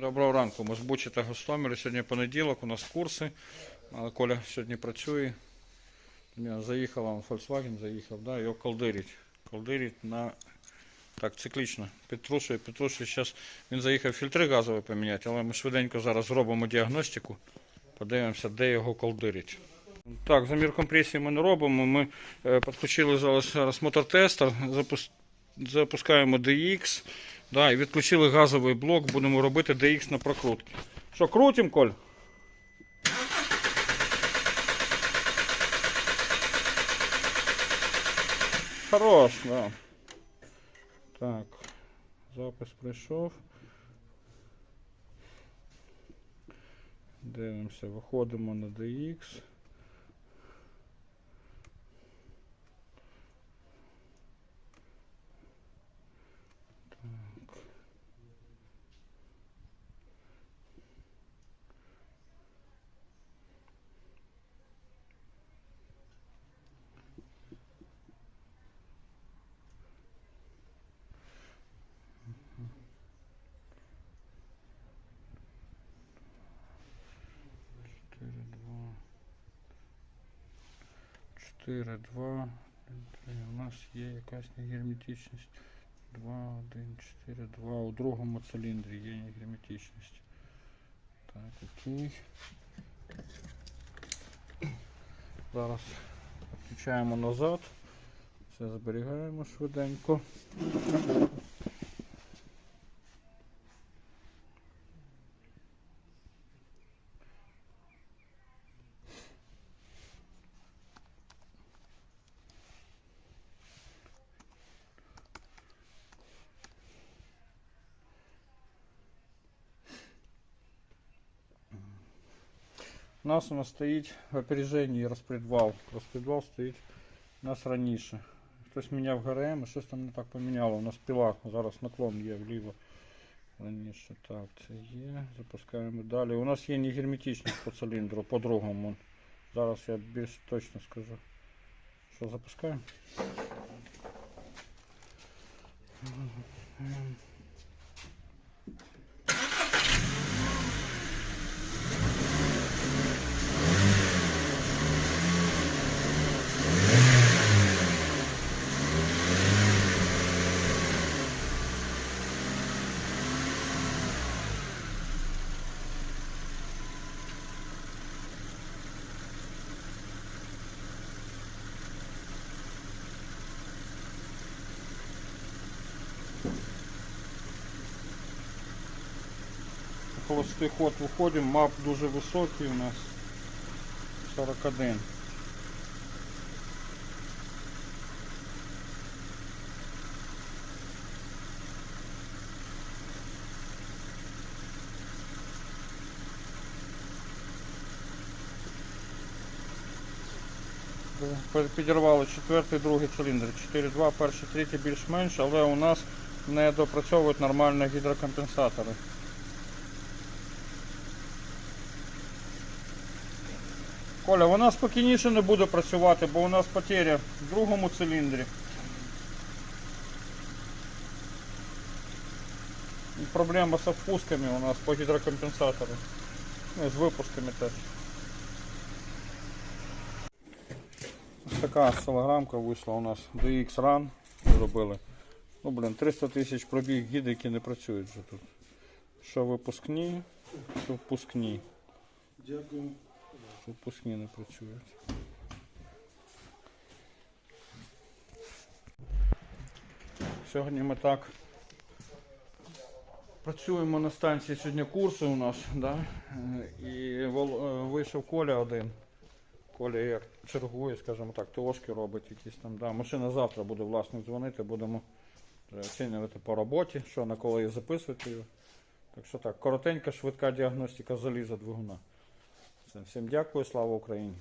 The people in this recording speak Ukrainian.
Доброго ранку. Ми з Бучі та Гостомелі. Сьогодні понеділок, у нас курси. Але Коля сьогодні працює. Заїхав, вам Volkswagen заїхав, да, його колдирить. Колдирить на так, циклічно. Підтрушує, підтрушує. Зараз він заїхав фільтри газові поміняти, але ми швиденько зараз зробимо діагностику. Подивимося, де його колдирить. Так, замір компресії ми не робимо. Ми е, підключили зараз, мотор-тестер, запус- запускаємо DX. Да, і відключили газовий блок, будемо робити DX на прокрутки. Що, крутим, Коль? Хорош, да. Так, запис прийшов. Дивимося, виходимо на DX. 4, 2, 3. У нас є якась негерметичність. 2, 1, 4, 2. У другому циліндрі є негерметичність. Так, окей. Зараз включаємо назад. Все зберігаємо швиденько. У нас у нас стоїть в опереженні розпредвал. Розпредвал стоїть у нас раніше. Хтось міняв ГРМ і щось там не так поміняло. У нас піла зараз наклон є вліво. Раніше. Так, це є. Запускаємо далі. У нас є негерметичність по циліндру, по другому. Зараз я більш точно скажу. Що запускаємо? Холостий ход виходимо, мап дуже високий у нас 41. Підірвали четвертий, другий циліндр. 4-2, перший, третій більш-менш, але у нас не допрацьовують нормально гідрокомпенсатори. Коля, вона спокійніше не буде працювати, бо у нас потеря в другому циліндрі. І проблема з впусками у нас по гідрокомпенсатору. Ну з випусками теж. Ось така силограмка вийшла у нас DX Run зробили. Ну блин, 300 тисяч пробіг гіди, які не працюють вже тут. Що випускні, що впускні. Дякую. Що впускні не працюють. Сьогодні ми так працюємо на станції сьогодні курси у нас, да? І е, вийшов Коля один. Коля як чергує, скажімо так, тошки робить якісь там. Да. Машина завтра буде власник дзвонити, будемо оцінювати по роботі, що на коли її записувати. Так що так, коротенька, швидка діагностика заліза двигуна. Всім дякую, слава Україні.